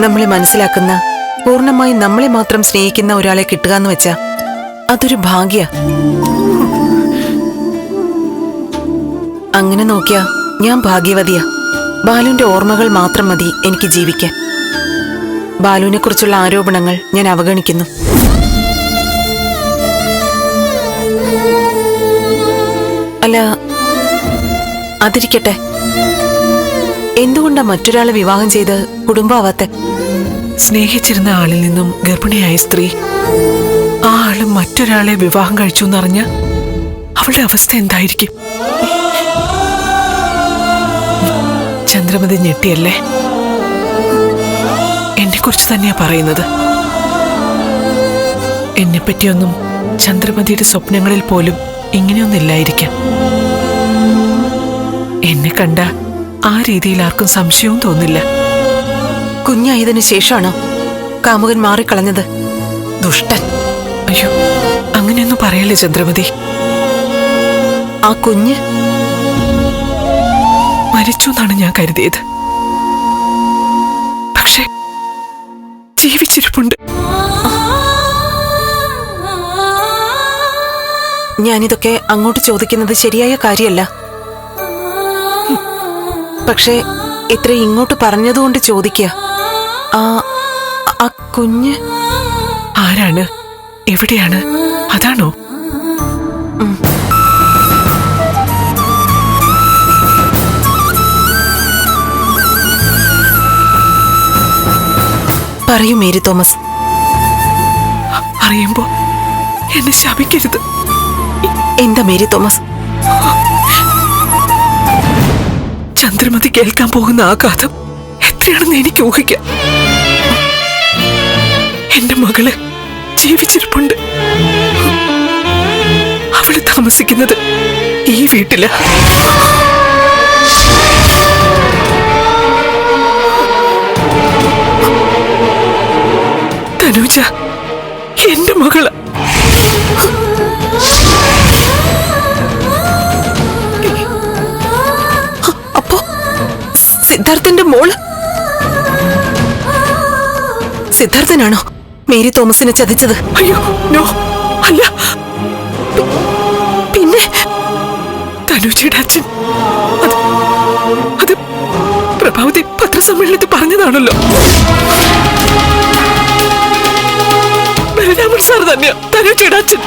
നമ്മളെ മനസ്സിലാക്കുന്ന പൂർണമായി നമ്മളെ മാത്രം സ്നേഹിക്കുന്ന ഒരാളെ കിട്ടുക എന്ന് വെച്ചാ അതൊരു ഭാഗ്യ. അങ്ങനെ നോക്കിയാ ഞാൻ ഭാഗ്യവതിയാ. ബാലുവിന്റെ ഓർമ്മകൾ മാത്രം മതി എനിക്ക് ജീവിക്കാൻ. ബാലുവിനെ കുറിച്ചുള്ള ആരോപണങ്ങൾ ഞാൻ അവഗണിക്കുന്നു. അല്ല അതിരിക്കട്ടെ. എന്തുകൊണ്ടാ മറ്റൊരാളെ വിവാഹം ചെയ്ത് കുടുംബാവാത്ത? സ്നേഹിച്ചിരുന്ന ആളിൽ നിന്നും ഗർഭിണിയായ സ്ത്രീ ആ ആൾ മറ്റൊരാളെ വിവാഹം കഴിച്ചു എന്നറിഞ്ഞ അവളുടെ അവസ്ഥ എന്തായിരിക്കും? ചന്ദ്രമതി ഞെട്ടിയല്ലേ? എന്നെ കുറിച്ച് തന്നെയാ പറയുന്നത്. എന്നെ പറ്റിയൊന്നും ചന്ദ്രമതിയുടെ സ്വപ്നങ്ങളിൽ പോലും ഇങ്ങനെയൊന്നില്ലായിരിക്കാം എന്നെ കണ്ട ആ രീതിയിൽ ആർക്കും സംശയവും തോന്നില്ല. കുഞ്ഞായതിനു ശേഷമാണോ കാമുകൻ മാറിക്കളഞ്ഞത്? ദുഷ്ടൻ. അയ്യോ അങ്ങനെയൊന്നും പറയല്ലേ ചന്ദ്രമതി? ആ കുഞ്ഞ് മരിച്ചു എന്നാണ് ഞാൻ കരുതിയത്. പക്ഷേ ജീവിച്ചിരിപ്പുണ്ട്. ഞാനിതൊക്കെ അങ്ങോട്ട് ചോദിക്കുന്നത് ശരിയായ കാര്യമല്ല. പക്ഷേ ഇത്ര ഇങ്ങോട്ട് പറഞ്ഞതുകൊണ്ട് ചോദിക്ക. ആ ആ കുഞ്ഞ് ആരാണ്? എവിടെയാണ്? അതാണോ? പറയൂ മേരി തോമസ്. അറിയുമ്പോ എന്നെ ശപിക്കരുത്. എന്താ മേരി തോമസ്? ചന്ദ്രമതി കേൾക്കാൻ പോകുന്ന ആഘാതം എത്രയാണെന്ന് എനിക്ക് ഊഹിക്കാം. എന്റെ മകൾ ജീവിച്ചിരിപ്പുണ്ട്. അവൾ താമസിക്കുന്നത് ഈ വീട്ടിൽ. തനൂജ എന്റെ മകൾ സിദ്ധാർത്ഥന്റെ മോൾ? സിദ്ധാർത്ഥനാണോ മേരി തോമസിനെ ചതിച്ചത്? അയ്യോ നോ അല്ല. പിന്നെ? തനുജയുടെ അച്ഛൻ. അത് പ്രഭാവതി പത്രസമ്മേളനത്തിൽ പറഞ്ഞതാണല്ലോ. ബലരാമൻ സാർ തന്നെയാ തനുജയുടെ അച്ഛൻ.